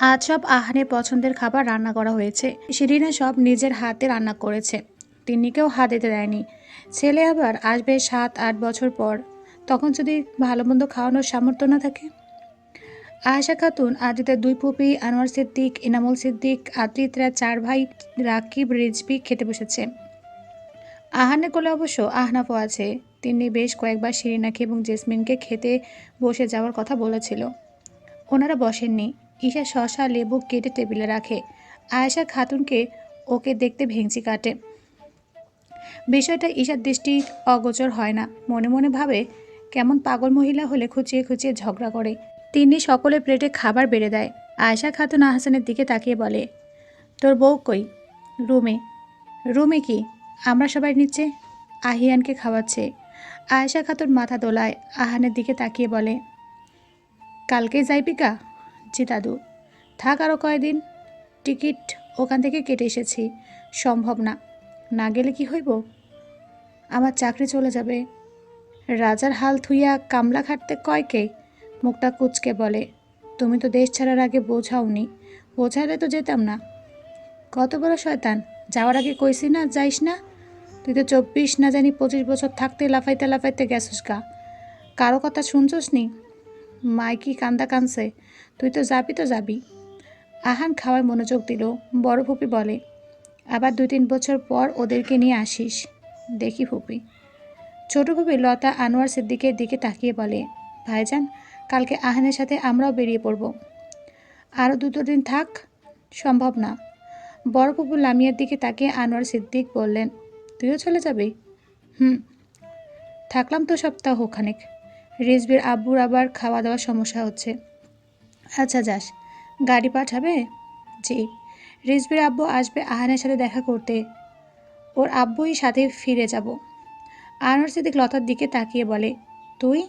আজ সব আহানের পছন্দের খাবার রান্না করা হয়েছে। শিরিনা সব নিজের হাতে রান্না করেছে। তিন্নিকেও হাত দিতে দেয়নি। ছেলে আবার আসবে সাত, আট বছর পর। তখন যদি ভালো মন্দ খাওয়ানোর সামর্থ্য না থাকে? আয়েশা খাতুন আদিতের দুই পুপি আনোয়ার সিদ্দিক ইনামুল সিদ্দিক, আদ্রিতরা চার ভাই, রাকিব রিজবি খেতে বসেছে। আহানের কোলে অবশ্য আহনাফও আছে। তিনি বেশ কয়েকবার শিরিনাকে এবং জেসমিনকে খেতে বসে যাওয়ার কথা বলেছিল। ওনারা বসেননি। ঈশা শশা লেবু কেটে টেবিলে রাখে। আয়েশা খাতুনকে ওকে দেখতে ভেঙচি কাটে। বিষয়টা ঈশার দৃষ্টি অগোচর হয় না। মনে মনে ভাবে, কেমন পাগল মহিলা হলে খুঁচিয়ে খুঁচিয়ে ঝগড়া করে। তিনি সকলের প্লেটে খাবার বেড়ে দেয়। আয়েশা খাতুন আহসানের দিকে তাকিয়ে বলে, তোর বউ কই? রুমে। রুমে কি? আমরা সবাই নিচ্ছে আহিয়ানকে খাওয়াচ্ছে। আয়েশা খাতুন মাথা দোলায়। আহানের দিকে তাকিয়ে বলে কালকে যাইবি কা জি দাদু। থাক আরও কয়দিন। টিকিট ওখান থেকে কেটে এসেছি। সম্ভব না। না গেলে কি হইব? আমার চাকরি চলে যাবে। রাজার হাল থুইয়া কামলা খাটতে কয়কে মুখটা কুচকে বলে। তুমি তো দেশ ছাড়ার আগে বোঝাওনি। বোঝালে তো যেতাম না। কত বড় শয়তান? যাওয়ার আগে কইছি না, যাইস না? তুই তো চব্বিশ না জানি পঁচিশ বছর থাকতে লাফাইতে লাফাইতে গেছিস গা। কারও কথা শুনছস নি মাইকি কান্দা কানছে তুই তো যাবি তো যাবি? আহান খাওয়ায় মনোযোগ দিল। বড় ফুপি বলে, আবার দুই তিন বছর পর ওদেরকে নিয়ে আসিস। দেখি ফুপি। ছোট ফুপি লতা আনোয়ার সিদ্দিকের দিকে তাকিয়ে বলে, ভাইজান, কালকে আহানের সাথে আমরাও বেরিয়ে পড়ব। আরও দুটো দিন থাক, সম্ভব না। বড় ফুপু লামিয়ার দিকে তাকিয়ে আনোয়ার সিদ্দিক বললেন, তুইও চলে যাবি? হুম, থাকলাম তো সপ্তাহ খানেক। রিজবির আব্বুর আবার খাওয়া দাওয়ার সমস্যা হচ্ছে। আচ্ছা যাস। গাড়ি পাঠাবে? জি। রিজবির আব্বু আসবে আহানের সাথে দেখা করতে। ওর আব্বুই সাথে ফিরে যাব। আনোয়ার সিদ্দিক লতার দিকে তাকিয়ে বলে, তুই?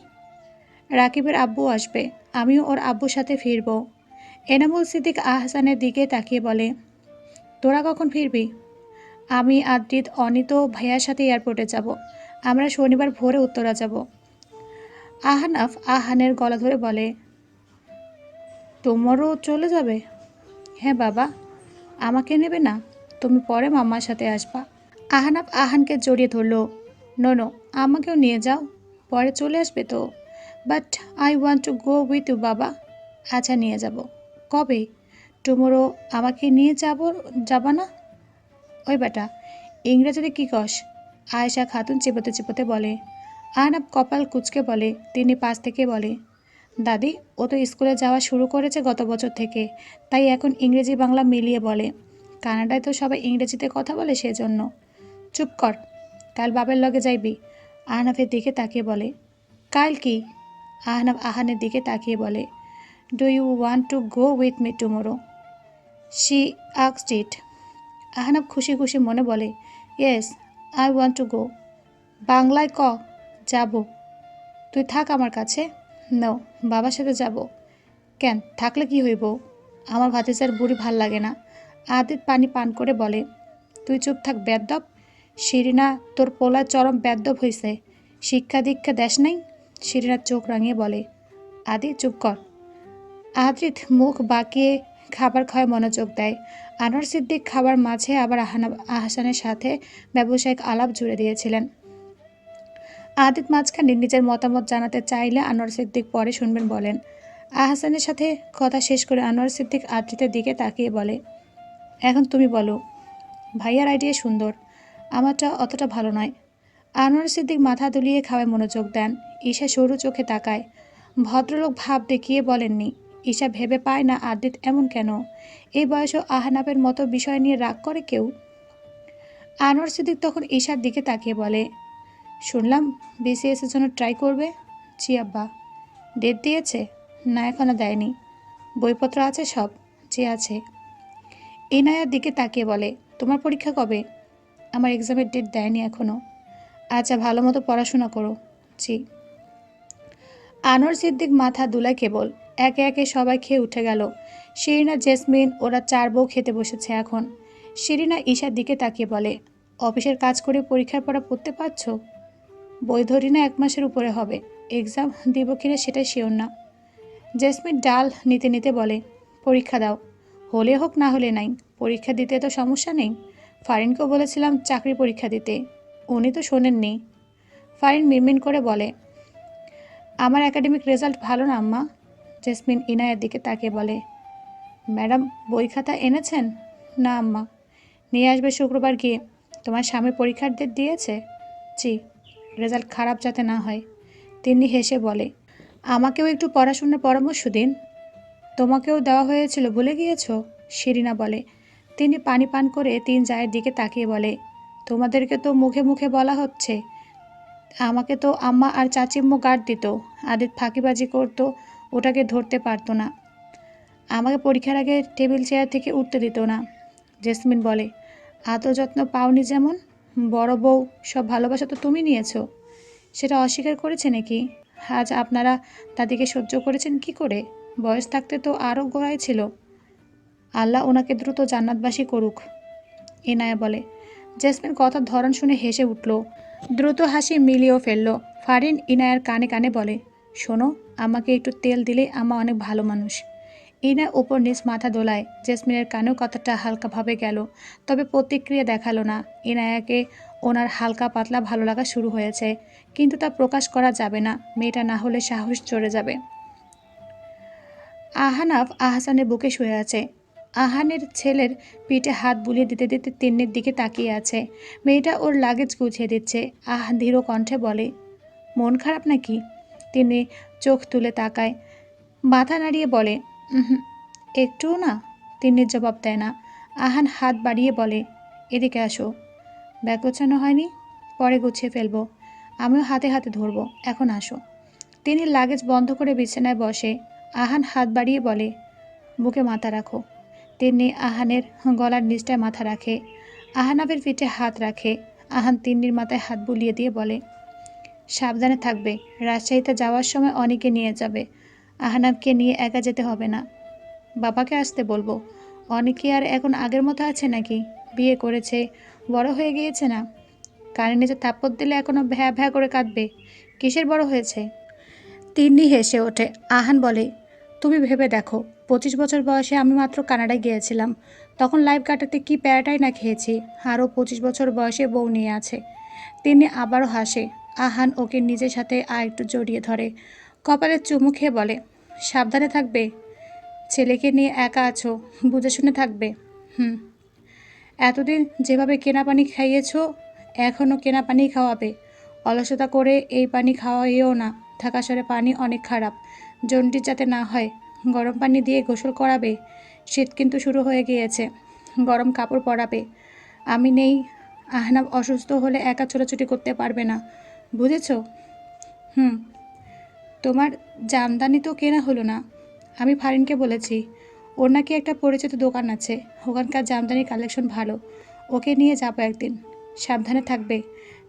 রাকিবের আব্বু আসবে। আমিও ওর আব্বুর সাথে ফিরব। এনামুল সিদ্দিক আহসানের দিকে তাকিয়ে বলে, তোরা কখন ফিরবি? আমি, আদ্রিত, অনিত ভাইয়ার সাথে এয়ারপোর্টে যাব। আমরা শনিবার ভোরে উত্তরা যাব। আহানাফ আহানের গলা ধরে বলে, তোমারও চলে যাবে? হ্যাঁ বাবা, আমাকে নেবে না। তুমি পরে মাম্মার সাথে আসবা। আহানাফ আহানকে জড়িয়ে ধরলো নো নো আমাকেও নিয়ে যাও, পরে চলে আসবে তো। But I want to go with you বাবা আচ্ছা নিয়ে যাব। কবে? টুমোরো আমাকে নিয়ে যাব, যাবা না? ওই বেটা, ইংরেজিতে কী কস? আয়েশা খাতুন চিপতে চিপতে বলে আহনাব কপাল কুচকে বলে, তিনি পাশ থেকে বলে, দাদি, ও তো স্কুলে যাওয়া শুরু করেছে গত বছর থেকে, তাই এখন ইংরেজি বাংলা মিলিয়ে বলে। কানাডায় তো সবাই ইংরেজিতে কথা বলে সেজন্য। চুপ কর, কাল বাবার লগে যাইবি। আহনাফের দিকে তাকিয়ে বলে, কাল কি? আহনাব আহানের দিকে তাকিয়ে বলে do you want to go with me tomorrow she আক্সড it Ahnab খুশি খুশি মনে বলে yes I want to go বাংলায় ক? যাব। তুই থাক আমার কাছে। নাও, বাবার সাথে যাব। কেন, থাকলে কি হইব? আমার ভাতিজার বুড়ি ভালো লাগে না। আদিত পানি পান করে বলে, তুই চুপ থাক বেদ্যপ শিরিনা, তোর পোলার চরম বেদ্যপ হইছে। শিক্ষা দীক্ষা দেশ নাই? শিরিনার চোখ রাঙিয়ে বলে, আদি, চুপ কর। আদ্রিত মুখ বাঁকিয়ে খাবার খাওয়ায় মনোযোগ দেয়। আনোয়ার সিদ্দিক খাবার মাঝে আবার আহানা আহসানের সাথে ব্যবসায়িক আলাপ জুড়ে দিয়েছিলেন। আদিত মাঝখানে নিজের মতামত জানাতে চাইলে আনোয়ার সিদ্দিক পরে শুনবেন বলেন। আহসানের সাথে কথা শেষ করে আনোয়ার সিদ্দিক আদ্রিতের দিকে তাকিয়ে বলে, এখন তুমি বলো, ভাইয়ার আইডিয়া সুন্দর, আমারটা অতটা ভালো নয়। আনোয়ার সিদ্দিক মাথা দুলিয়ে খাওয়ায় মনোযোগ দেন। ঈশা সরু চোখে তাকায়। ভদ্রলোক ভাব দেখিয়ে বলেননি, ঈশা ভেবে পায় না আদিত এমন কেন? এই বয়সেও আহনাবের মতো বিষয় নিয়ে রাগ করে কেউ? আনোয়ার সিদ্দিক তখন ঈশার দিকে তাকিয়ে বলে শুনলাম বিসিএস এর জন্য ট্রাই করবে? জি আব্বা। ডেট দিয়েছে? না এখনও দেয়নি। বইপত্র আছে সব? যে আছে। ইনায়ার দিকে তাকিয়ে বলে, তোমার পরীক্ষা কবে? আমার এক্সামের ডেট দেয়নি এখনও আচ্ছা ভালো মতো পড়াশোনা করো। জি আনোয়ার সিদ্দিক মাথা দুলায় কেবল। একে একে সবাই খেয়ে উঠে গেল। শিরিনা, জেসমিন, ওরা চার বউ খেতে বসেছে এখন। শিরিনা ঈশার দিকে তাকিয়ে বলে, অফিসের কাজ করে পরীক্ষার পড়া পড়তে পারছ? বই ধরি না এক মাসের উপরে হবে। এক্সাম দিব কিনা সেটা শিওর না। জেসমিন ডাল নিতে নিতে বলে, পরীক্ষা দাও। হলে হোক, না হলে নাই। পরীক্ষা দিতে তো সমস্যা নেই। ফারিনকেও বলেছিলাম চাকরি পরীক্ষা দিতে। উনি তো শোনেননি। ফারিন মিনমিন করে বলে, আমার একাডেমিক রেজাল্ট ভালো না, আম্মা। জেসমিন ইনায়ের দিকে তাকিয়ে বলে, ম্যাডাম, বই খাতা এনেছেন? না, আম্মা। নিয়ে আসবে শুক্রবার গিয়ে। তোমার স্বামী পরীক্ষার দিয়েছে? জি রেজাল্ট খারাপ যাতে না হয়। তিনি হেসে বলে, আমাকেও একটু পড়াশোনার পরামর্শ দিন। তোমাকেও দেওয়া হয়েছিল, ভুলে গিয়েছো? শিরিনা বলে। তিনি পানি পান করে তিন জায়ের দিকে তাকিয়ে বলে, তোমাদেরকে তো মুখে মুখে বলা হচ্ছে। আমাকে তো আম্মা আর চাচিম্মু গার্ড দিত। আদিত ফাঁকিবাজি করতো, ওটাকে ধরতে পারতো না। আমাকে পরীক্ষার আগে টেবিল চেয়ার থেকে উঠতে দিত না। জেসমিন বলে আদর যত্ন পাওনি যেমন? বড় বউ, সব ভালোবাসা তো তুমি নিয়েছো। সেটা অস্বীকার করেছে নাকি? আজ আপনারা তাদেরকে সহ্য করেছেন কি করে? বয়স থাকতে তো আরও গোড়ায় ছিল। আল্লাহ ওনাকে দ্রুত জান্নাতবাসী করুক এনায়া বলে। জেসমিন কথার ধরন শুনে হেসে উঠল। দ্রুত হাসি মিলিয়েও ফেলল। ফারিন ইনায়ার কানে কানে বলে, শোনো, আমাকে একটু তেল দিলে আমা অনেক ভালো মানুষ। ইনা উপর নিচ মাথা দোলায়। জেসমিনের কানেও কথাটা হালকাভাবে গেল তবে প্রতিক্রিয়া দেখাল না। ইনায়াকে ওনার হালকা পাতলা ভালো লাগা শুরু হয়েছে কিন্তু তা প্রকাশ করা যাবে না। মেয়েটা না হলে সাহস চড়ে যাবে। আহানাফ আহসানের বুকে শুয়ে আছে। আহানের ছেলের পিঠে হাত বুলিয়ে দিতে দিতে তিন্নির দিকে তাকিয়ে আছে। মেয়েটা ওর লাগেজ গুছিয়ে দিচ্ছে। আহ ধীর কণ্ঠে বলে মন খারাপ নাকি? তিনি চোখ তুলে তাকায়। মাথা নাড়িয়ে বলে "উহুম, একটুও না? তিন্নির জবাব দেয় না। আহান হাত বাড়িয়ে বলে, এদিকে আসো। ব্যাগ গোছানো হয়নি? পরে গুছিয়ে ফেলব। আমিও হাতে হাতে ধরবো। এখন আসো। তিনি লাগেজ বন্ধ করে বিছানায় বসে আহান হাত বাড়িয়ে বলে, বুকে মাথা রাখো। তিনি আহানের গলার নিচটায় মাথা রাখে। আহানাবের পিঠে হাত রাখে। আহান তিন্নির মাথায় হাত বুলিয়ে দিয়ে বলে, সাবধানে থাকবে। রাজশাহীতে যাওয়ার সময় অনেকে নিয়ে যাবে। আহানাবকে নিয়ে একা যেতে হবে না। বাবাকে আসতে বলব। অনেকে আর এখন আগের মতো আছে নাকি? বিয়ে করেছে। বড় হয়ে গিয়েছে না? কানে নিচে থাপ্পড় দিলে এখনও ভ্যা ভ্যা করে কাঁদবে। কিসের বড় হয়েছে? তিন্নি হেসে ওঠে। আহান বলে, তুমি ভেবে দেখো, পঁচিশ বছর বয়সে আমি মাত্র কানাডায় গিয়েছিলাম। তখন লাইফ কাটাতে কি প্যারাটাই না খেয়েছি, আরও পঁচিশ বছর বয়সে বউ নিয়ে আছে। তিনি আবারও হাসে। আহান ওকে নিজের সাথে আর একটু জড়িয়ে ধরে। কপালে চুমু খেয়ে বলে সাবধানে থাকবে। ছেলেকে নিয়ে একা আছো, বুঝে শুনে থাকবে। হুম। এতদিন যেভাবে কেনা পানি খাইয়েছ এখনও কেনা পানি খাওয়াবে। অলসতা করে এই পানি খাওয়াইও না, ঢাকা শহরে পানি অনেক খারাপ। জন্ডিস যাতে না হয়, গরম পানি দিয়ে গোসল করাবে। শীত কিন্তু শুরু হয়ে গিয়েছে, গরম কাপড় পরাবে। আমি নেই, আহনাব অসুস্থ হলে একা ছোটাছুটি করতে পারবে না, বুঝেছ? হুম। তোমার জামদানি তো কেনা হলো না। আমি ফারিনকে বলেছি, ওর নাকি একটা পরিচিত দোকান আছে, ওখানকার জামদানি কালেকশন ভালো, ওকে নিয়ে যাব একদিন। সাবধানে থাকবে,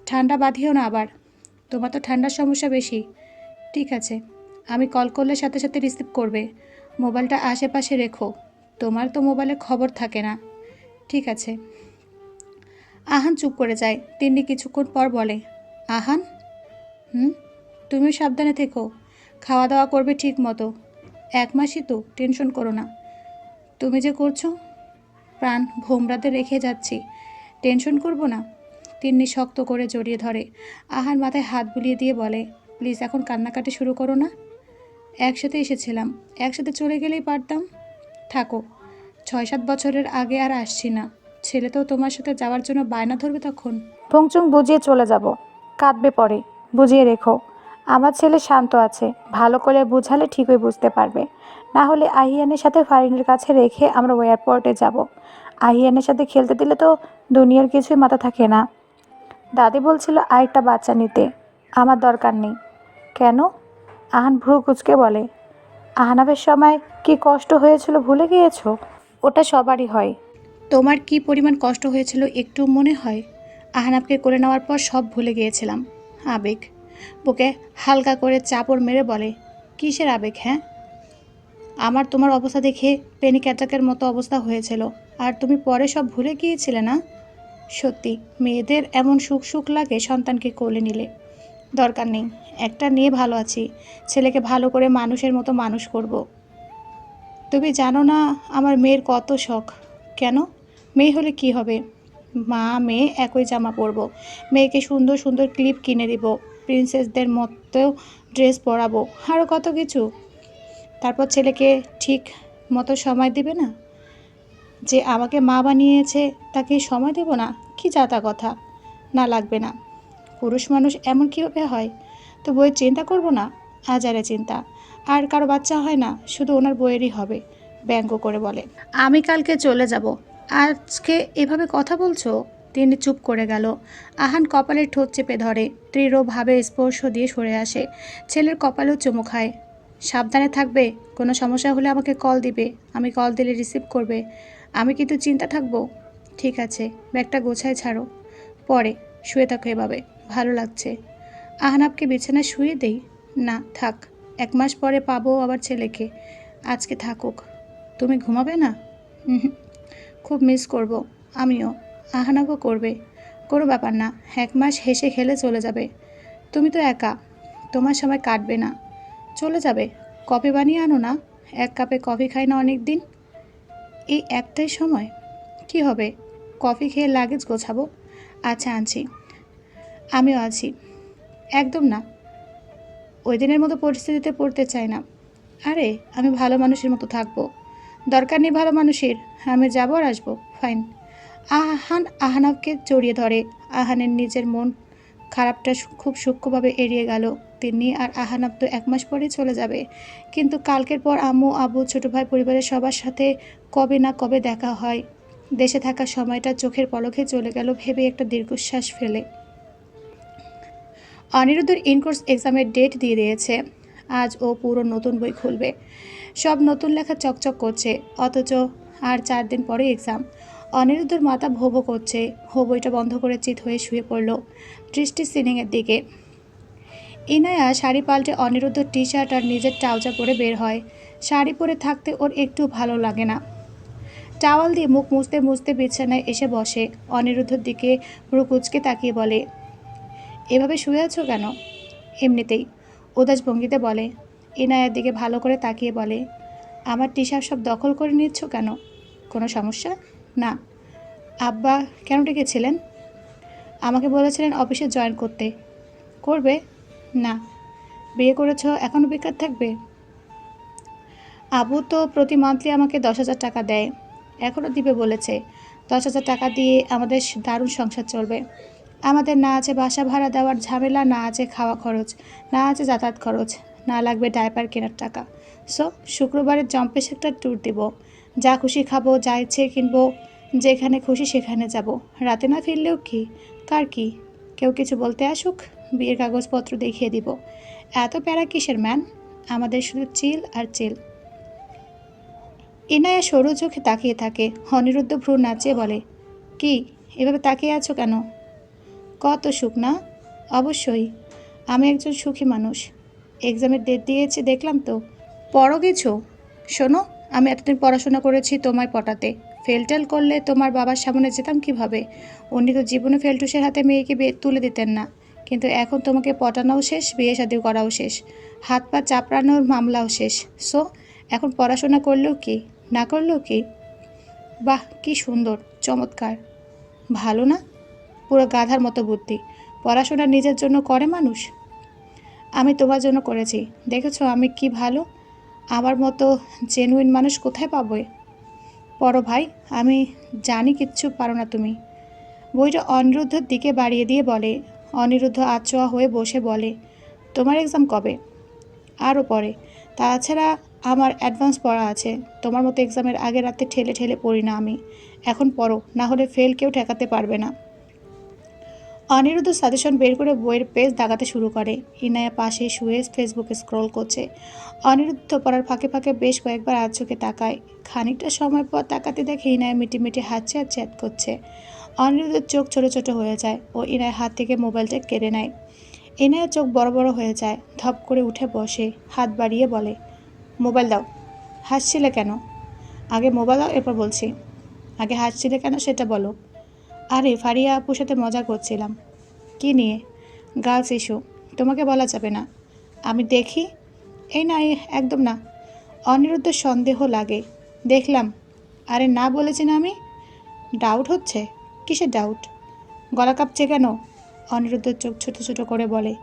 ঠান্ডা বাঁধিও না আবার। তোমার তো ঠান্ডার সমস্যা বেশি। ঠিক আছে, আমি কল করলে সাথে সাথে রিসিভ করবে। মোবাইলটা আশেপাশে রেখো, তোমার তো মোবাইলে খবর থাকে না। ঠিক আছে। আহান চুপ করে যায়, তিন্নি কিছুক্ষণ পর বলে, আহান? হুম? তুমিও সাবধানে থেকো। খাওয়া দাওয়া করবে ঠিক মতো। এক মাসই তো, টেনশন করো না। তুমি যে করছ? প্রাণ ভোমরাতে রেখে যাচ্ছি। টেনশন করব না। তিন্নি শক্ত করে জড়িয়ে ধরে। আহার মাথায় হাত বুলিয়ে দিয়ে বলে, প্লিজ এখন কান্নাকাটি শুরু করো না। একসাথে এসেছিলাম। একসাথে চলে গেলেই পারতাম। থাকো। ছয় সাত বছরের আগে আর আসছি না। ছেলে তো তোমার সাথে যাওয়ার জন্য বায়না ধরবে তখন। পংচুং বুঝিয়ে চলে যাব। কাঁদবে পরে। বুঝিয়ে রেখো। আমার ছেলে শান্ত আছে, ভালো করে বুঝালে ঠিকই বুঝতে পারবে। না হলে আহিয়ানের সাথে ফারিনের কাছে রেখে আমরা এয়ারপোর্টে যাব। আহিয়ানের সাথে খেলতে দিলে তো দুনিয়ার কিছুই মাথা থাকে না। দাদি বলছিল, আরেকটা বাচ্চা নিতে। আমার দরকার নেই। কেন? আহান ভ্রু কুচকে বলে, আহানাবের সময় কি কষ্ট হয়েছিল ভুলে গিয়েছো? ওটা সবারই হয়। তোমার কি পরিমাণ কষ্ট হয়েছিল একটু মনে হয়? আহনাবকে করে নেওয়ার পর সব ভুলে গিয়েছিলাম। আবেগ। বুকে হালকা করে চাপড় মেরে বলে, কিসের আবেগ হ্যাঁ? আমার তোমার অবস্থা দেখে পেনিক অ্যাটাকের মতো অবস্থা হয়েছিল, আর তুমি পরে সব ভুলে গিয়েছিলে না? সত্যি, মেয়েদের এমন সুখ সুখ লাগে সন্তানকে কোলে নিলে। দরকার নেই, একটা নিয়ে ভালো আছি, ছেলেকে ভালো করে মানুষের মতো মানুষ করব। তুমি জানো না আমার মেয়ের কত শখ। কেন? মেয়ে হলে কি হবে? মা, মেয়ে, একই জামা পরবো। মেয়েকে সুন্দর সুন্দর ক্লিপ কিনে দিব। প্রিন্সেসদের মতো ড্রেস পরাবো। আরও কত কিছু। তারপর ছেলেকে ঠিক মতো সময় দিবে না? যে আমাকে মা বানিয়েছে তাকে সময় দেব না? কি যাতা কথা? না লাগবে না। পুরুষ মানুষ এমন কীভাবে হয়? তো বইয়ের চিন্তা করব না? হাজারে চিন্তা। আর কারও বাচ্চা হয় না, শুধু ওনার বইয়েরই হবে, ব্যঙ্গ করে বলে। আমি কালকে চলে যাব। আজকে এভাবে কথা বলছো? তিনি চুপ করে গেল। আহান কপালের ঠোঁট চেপে ধরে দৃঢ়ভাবে স্পর্শ দিয়ে সরে আসে। ছেলের কপালেও চুমু খায়। সাবধানে থাকবে, কোনো সমস্যা হলে আমাকে কল দিবে, আমি কল দিলে রিসিভ করবে। আমি কিন্তু চিন্তা থাকব। ঠিক আছে, ব্যাগটা গোছায় ছাড়ো। পরে, শুয়ে থাকো এভাবে, ভালো লাগছে। আহনাবকে বিছানায় শুয়ে দেই, না, থাক, এক মাস পরে পাবো আবার ছেলেকে। আজকে থাকুক। তুমি ঘুমাবে না? খুব মিস করব, আমিও। আহনাবও করবে। কোনো ব্যাপার না, এক মাস হেসে খেলে চলে যাবে। তুমি তো একা, তোমার সময় কাটবে না। চলে যাবে। কফি বানিয়ে আনো না, এক কাপে কফি খাই না অনেক দিন এই একটাই সময়? কি হবে? কফি খেয়ে লাগেজ গোছাবো? আচ্ছা আনছি। আমিও আছি। একদম না। ওই দিনের মতো পরিস্থিতিতে পড়তে চাই না। আরে, আমি ভালো মানুষের মতো থাকব। দরকার নেই ভালো মানুষের। আমি যাব আর আসব। ফাইন। আহান আহানাবকে জড়িয়ে ধরে। আহানের নিজের মন খারাপটা খুব সূক্ষ্মভাবে এড়িয়ে গেল। তিনি আর আহানাব তো এক মাস পরেই চলে যাবে। কিন্তু কালকের পর আম্মু, আবু, ছোটো ভাই পরিবারের সবার সাথে কবে না কবে দেখা হয়। দেশে থাকা সময়টা চোখের পলকে চলে গেল ভেবে একটা দীর্ঘশ্বাস ফেলে। অনিরুদ্ধের ইনকোর্স এক্সামের ডেট দিয়ে দিয়েছে। আজ ও পুরো নতুন বই খুলবে। সব নতুন লেখা চকচক করছে। অথচ আর চার দিন পরে এক্সাম। অনিরুদ্ধের মাথা ভোবো করছে। হো বইটা বন্ধ করে চিত হয়ে শুয়ে পড়ল দৃষ্টি সিলিংয়ের দিকে। ইনায়া শাড়ি পাল্টে অনিরুদ্ধ টি শার্ট আর নিজের ট্রাউজার পরে বের হয়। শাড়ি পরে থাকতে ওর একটু ভালো লাগে না। টাওয়াল দিয়ে মুখ মুছতে মুছতে বিছানায় এসে বসে। অনিরুদ্ধর দিকে রুকুচকে তাকিয়ে বলে, এভাবে শুয়ে আছো কেন? এমনিতেই উদাস ভঙ্গিতে বলে, ইনায়ার দিকে ভালো করে তাকিয়ে বলে, আমার টি শার্ট সব দখল করে নিচ্ছ কেন? কোনো সমস্যা? না, আব্বা কেন ডেকেছিলেন? আমাকে বলেছিলেন অফিসে জয়েন করতে। করবে? না। বিয়ে করেছ এখনও বেকার থাকবে? আবু তো প্রতি মান্থলি আমাকে দশ হাজার টাকা দেয়। এখনও দিবে বলেছে। দশ হাজার টাকা দিয়ে আমাদের দারুণ সংসার চলবে। আমাদের না আছে বাসা ভাড়া দেওয়ার ঝামেলা, না আছে খাওয়া খরচ, না আছে যাতায়াত খরচ, না লাগবে ডায়পার কেনার টাকা। সো, শুক্রবারের জম্পেশ একটা ট্যুর দিব। যা খুশি খাব, যা ইচ্ছে কিনবো, যেখানে খুশি সেখানে যাব। রাতে না ফিরলেও কি? কার কি? কেউ কিছু বলতে আসুক, বিয়ের কাগজপত্র দেখিয়ে দিব। এত প্যারা কিসের, ম্যান? আমাদের শুধু চিল আর চিল। ইনায়া সরু চোখে তাকিয়ে থাকে। অনিরুদ্ধ ভ্রু নাচিয়ে বলে, কি? এভাবে তাকিয়ে আছো কেন? কত সুখ না? অবশ্যই। আমি একজন সুখী মানুষ। এক্সামের ডেট দিয়েছে, দেখলাম তো। পড়ো কিছু। শোনো। আমি এতদিন পড়াশোনা করেছি তোমায় পটাতে। ফেল টেল করলে তোমার বাবার সামনে যেতাম কীভাবে? উনি তো জীবনে ফেলটুসের হাতে মেয়েকে তুলে দিতেন না। কিন্তু এখন তোমাকে পটানোও শেষ, বিয়ে শাদি করাও শেষ। হাত পা চাপড়ানোর মামলাও শেষ। সো, এখন পড়াশোনা করলেও কি? না করলেও কি? বাহ, কি সুন্দর, চমৎকার। ভালো না? পুরো গাধার মতো বুদ্ধি। পড়াশোনা নিজের জন্য করে মানুষ? আমি তোমার জন্য করেছি। দেখেছ আমি কি ভালো? আমার মতো জেনুইন মানুষ কোথায় পাবো পড়ো ভাই, আমি জানি কিচ্ছু পারো না তুমি। বইটা অনিরুদ্ধর দিকে বাড়িয়ে দিয়ে বলে, অনিরুদ্ধ আচোয়া হয়ে বসে বলে, তোমার এক্সাম কবে? আরও পরে। তাছাড়া আমার অ্যাডভান্স পড়া আছে। তোমার মতো এক্সামের আগে রাতে ঠেলে ঠেলে পড়ি না আমি। এখন পড়ো, না হলে ফেল কেউ ঠেকাতে পারবে না। অনিরুদ্ধ সাজেশন বের করে বইয়ের পেজ দাগাতে শুরু করে। ইনায়া পাশে শুয়ে ফেসবুকে স্ক্রল করছে। অনিরুদ্ধ পড়ার ফাঁকে ফাঁকে বেশ কয়েকবার আর চোখে তাকায়। খানিকটা সময় পর তাকাতে দেখে মিটি মিটি হাঁচছে আর চ্যাট করছে। অনিরুদ্ধের চোখ ছোটো ছোটো হয়ে যায় ও ইনায়ের হাত থেকে মোবাইলটা কেড়ে নেয়। ইনায়ের চোখ বড় বড় হয়ে যায়, ধপ করে উঠে বসে, হাত বাড়িয়ে বলে, মোবাইল দাও। হাসছিলে কেন? আগে মোবাইল দাও, এরপর বলছি। আগে হাসছিলে কেন সেটা বলো। আরে ফারিয়া আপুর সাথে মজা করছিলাম। কি নিয়ে? গার্লস ইস্যু, তোমাকে বলা যাবে না। আমি দেখি? এই না একদম না। অনিরুদ্ধ সন্দেহ লাগে। দেখলাম। আরে না বলেছি না আমি? ডাউট হচ্ছে? কিসের ডাউট গলা কাঁপছে কেন? অনিরুদ্ধ চোখ ছোট ছোট করে বলে,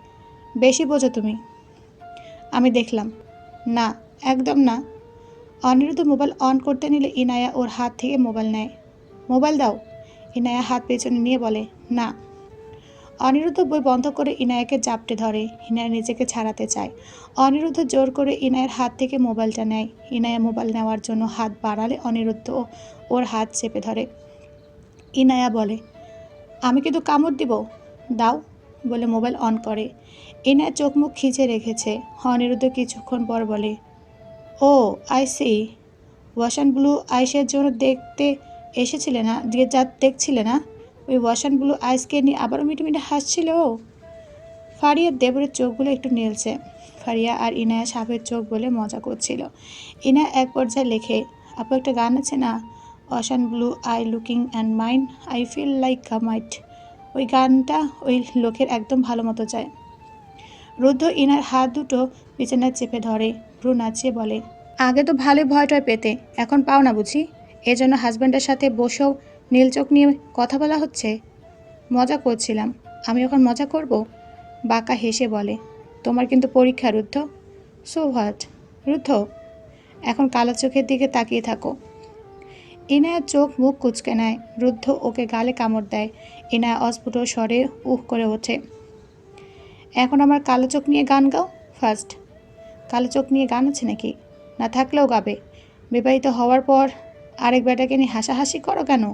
বেশি বোঝো তুমি। আমি দেখলাম, না, একদম না। অনিরুদ্ধ মোবাইল অন করতে নিলে ইনায়া ওর হাত থেকে মোবাইল নেয়। মোবাইল দাও। ইনায়া হাত পেছনে নিয়ে বলে, না। অনিরুদ্ধ বই বন্ধ করে ইনায়াকে জাপটে ধরে। ইনায়া নিজেকে ছাড়াতে চায়। অনিরুদ্ধ জোর করে ইনায়ের হাত থেকে মোবাইলটা নেয়। ইনায়া মোবাইল নেওয়ার জন্য হাত বাড়ালে অনিরুদ্ধ ওর হাত চেপে ধরে। ইনায়া বলে, আমি কিন্তু কামড় দিব। দাও, বলে মোবাইল অন করে। ইনায়া চোখ মুখ খিচে রেখেছে। অনিরুদ্ধ কিছুক্ষণ পর বলে, oh, I see. Ocean blue আইসের জন্য দেখতে এসেছিলে না? দিয়ে যা দেখছিলে না? ওই ওয়াশান ব্লু আইসকে নিয়ে আবারও মিটে মিটে হাসছিল ও। ফারিয়ার দেবরের চোখগুলো একটু নীলছে ফারিয়া আর ইনায়া সাপের চোখ বলে মজা করছিল। ইনায়া এক পর্যায়ে লেখে, আপু একটা গান আছে না? Ocean blue, I looking and mind, I feel like a might. ওই গানটা ওই লোকের একদম ভালো মতো যায় রুদ্ধ ইনার হাত দুটো বিছানায় চেপে ধরে। ভ্রু নাচিয়ে বলে, আগে তো ভালোই ভয়টয় পেতে, এখন পাও না বুঝি? এজন্য হাজব্যান্ডের সাথে বসেও নীল চোখ নিয়ে কথা বলা হচ্ছে। মজা করছিলাম। আমি এখন মজা করব? বাঁকা হেসে বলে, তোমার কিন্তু পরীক্ষা, রুদ্ধ? সো হোয়াট রুদ্ধ? এখন কালো চোখের দিকে তাকিয়ে থাকো। ইনায়ার চোখ মুখ কুচকে নেয়। রুদ্ধ ওকে গালে কামড় দেয়। ইনায়া অস্ফুট স্বরে উহ করে ওঠে। এখন আমার কালো চোখ নিয়ে গান গাও ফার্স্ট কালো চোখ নিয়ে গান আছে নাকি? না থাকলেও গাবে। বিবাহিত হওয়ার পর আরেক বেটাকে নিয়ে হাসাহাসি করো কেন?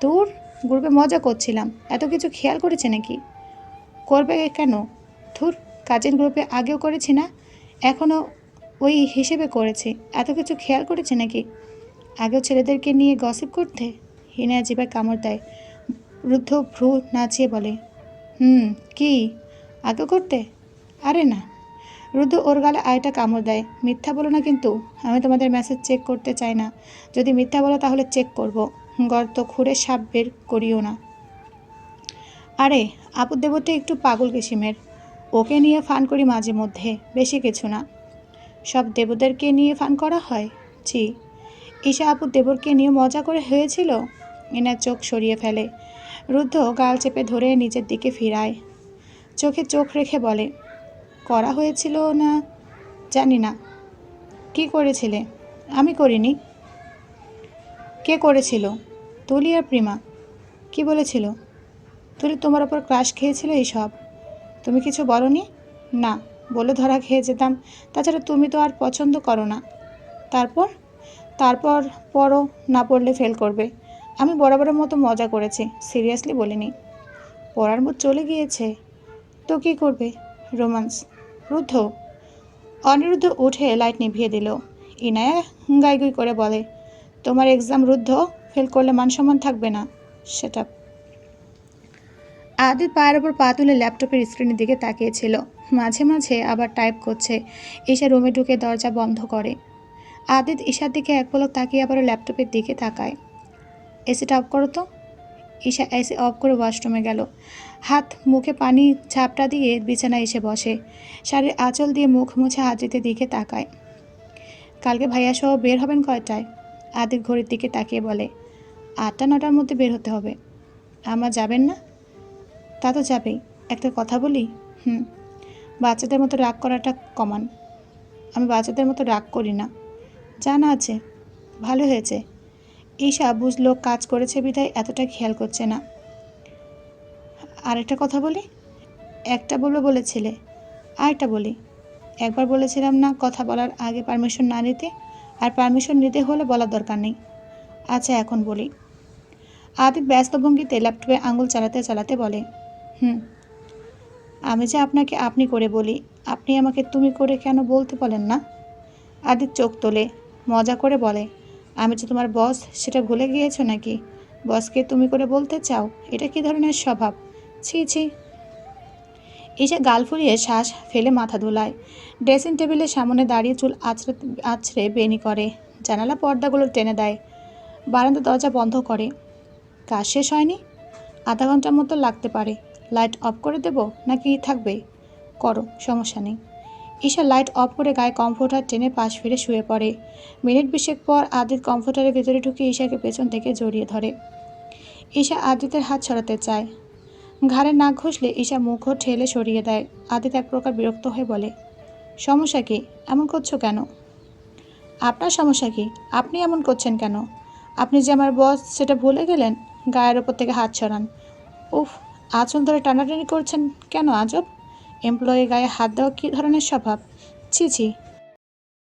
তোর গ্রুপে মজা করছিলাম। এত কিছু খেয়াল করেছে নাকি? করবে কেন? ধুর, কাজিন গ্রুপে আগেও করেছি না, এখনও ওই হিসেবে করেছি। এত কিছু খেয়াল করেছে নাকি? আগেও ছেলেদেরকে নিয়ে গসিপ করতে? হিনা জিবায় কামড় দেয়। রুদ্ধ ভ্রু নাচিয়ে বলে, হুম, কি? আগেও করতে? আরে না। রুদ্র ওর গালে আয়টা কামড় দেয়। মিথ্যা বলো না কিন্তু, আমি তোমাদের মেসেজ চেক করতে চাই না। যদি মিথ্যা বলো তাহলে চেক করব। গর্ত খুঁড়ে সাপ বের করিও না। আরে, আপু দেবতা একটু পাগল কিসিমের। ওকে নিয়ে ফান করি মাঝে মধ্যে, বেশি কিছু না। সব দেবদেরকে নিয়ে ফান করা হয়? জি ঈশা আপু দেবরকে নিয়ে মজা করে হয়েছিল? এনার চোখ সরিয়ে ফেলে। রুদ্ধ গাল চেপে ধরে নিজের দিকে ফিরায়। চোখে চোখ রেখে বলে করা হয়েছিল না, জানি না। কি করেছিলে? আমি করিনি। কে করেছিল? তুলি আর প্রিমা। কি বলেছিল? তুলি তোমার ওপর ক্রাশ খেয়েছিল এইসব? তুমি কিছু বলনি? না, বলে ধরা খেয়ে যেতাম। তাছাড়া তুমি তো আর পছন্দ করো না। তারপর? তারপর পড়ো না পড়লে ফেল করবে। আমি বরাবরের মতো মজা করেছি সিরিয়াসলি বলিনি। পড়ার মুড চলে গিয়েছে। তো কী করবে? রোমান্স রুদ্ধ। অনিরুদ্ধ উঠে লাইট নিভিয়ে দিল। ইনায়া গাই গুই করে বলে, তোমার এক্সাম রুদ্ধ? ফেল করলে মান সম্মান থাকবে না। সেটা আদিত পায়ের ওপর পা তুলে ল্যাপটপের স্ক্রিনের দিকে তাকিয়েছিল। মাঝে মাঝে আবার টাইপ করছে। ঈশা রুমে ঢুকে দরজা বন্ধ করে। আদিত ঈশার দিকে এক পলক তাকিয়ে আবার ল্যাপটপের দিকে তাকায়। এসিটা অফ করো তো। ঈশা এসে অফ করে ওয়াশরুমে গেল। হাত, মুখে পানি ছাপটা দিয়ে বিছানায় এসে বসে। শাড়ির আঁচল দিয়ে মুখ মুছে আদিতের দিকে তাকায়। কালকে ভাইয়া সহ বের হবেন কয়টায়? আদিত ঘড়ির দিকে তাকিয়ে বলে, আটটা, নটার মধ্যে বের হতে হবে। আমার যাবেন না? তা তো যাবেই। একটা কথা বলি? হুম। বাচ্চাদের মতো রাগ করাটা কমান। আমি বাচ্চাদের মতো রাগ করি না। জানা আছে। ভালো হয়েছে। ঈশা বুঝলো কাজ করেছে বিধায় এতটা খেয়াল করছে না। আরেকটা কথা বলি? একটা বলব বলেছিলে। আরেকটা বলি। একবার বলেছিলাম না কথা বলার আগে পারমিশন না নিতে, আর পারমিশন নিতে হলে বলার দরকার নেই। আচ্ছা এখন বলি। আদিত ব্যস্ত ভঙ্গিতে ল্যাপটপে আঙুল চালাতে চালাতে বলে, হুম, আমি যে আপনাকে আপনি করে বলি, আপনি আমাকে তুমি করে কেন বলতে বলেন না? আদিত চোখ তোলে, মজা করে বলে আমি যে তোমার বস, সেটা ভুলে গিয়েছো নাকি? বসকে তুমি করে বলতে চাও, এটা কি ধরনের স্বভাব? ছি ছি। এসে গাল ফুলিয়ে শ্বাস ফেলে মাথা ধুলায়। ড্রেসিং টেবিলের সামনে দাঁড়িয়ে চুল আছড়ে আছড়ে বেনি করে। জানালা পর্দাগুলো টেনে দেয়। বারান্দা দরজা বন্ধ করে। কাজ শেষ হয়নি? আধা ঘণ্টার মতো লাগতে পারে। লাইট অফ করে দেব নাকি থাকবে করো, সমস্যা নেই। ঈশা লাইট অফ করে গায়ে কমফোর্টার টেনে পাশ ফিরে শুয়ে পড়ে। মিনিট বিশেক পর আদিত কমফোর্টারের ভেতরে ঢুকে ঈশাকে পেছন থেকে জড়িয়ে ধরে। ঈশা আদিতের হাত ছড়াতে চায়। ঘাড়ে নাক ঘষলে ঈশা মুখও ঠেলে সরিয়ে দেয়। আদিত এক প্রকার বিরক্ত হয়ে বলে, সমস্যা কি? এমন করছ কেন? আপনার সমস্যা কি? আপনি এমন করছেন কেন? আপনি যে আমার বস, সেটা ভুলে গেলেন? গায়ের ওপর থেকে হাত ছড়ান উফ, আঁচল ধরে টানাটানি করছেন কেন আজব? এমপ্লয়ি গায়ে হাত দেওয়া কী ধরনের স্বভাব? ছি ছি।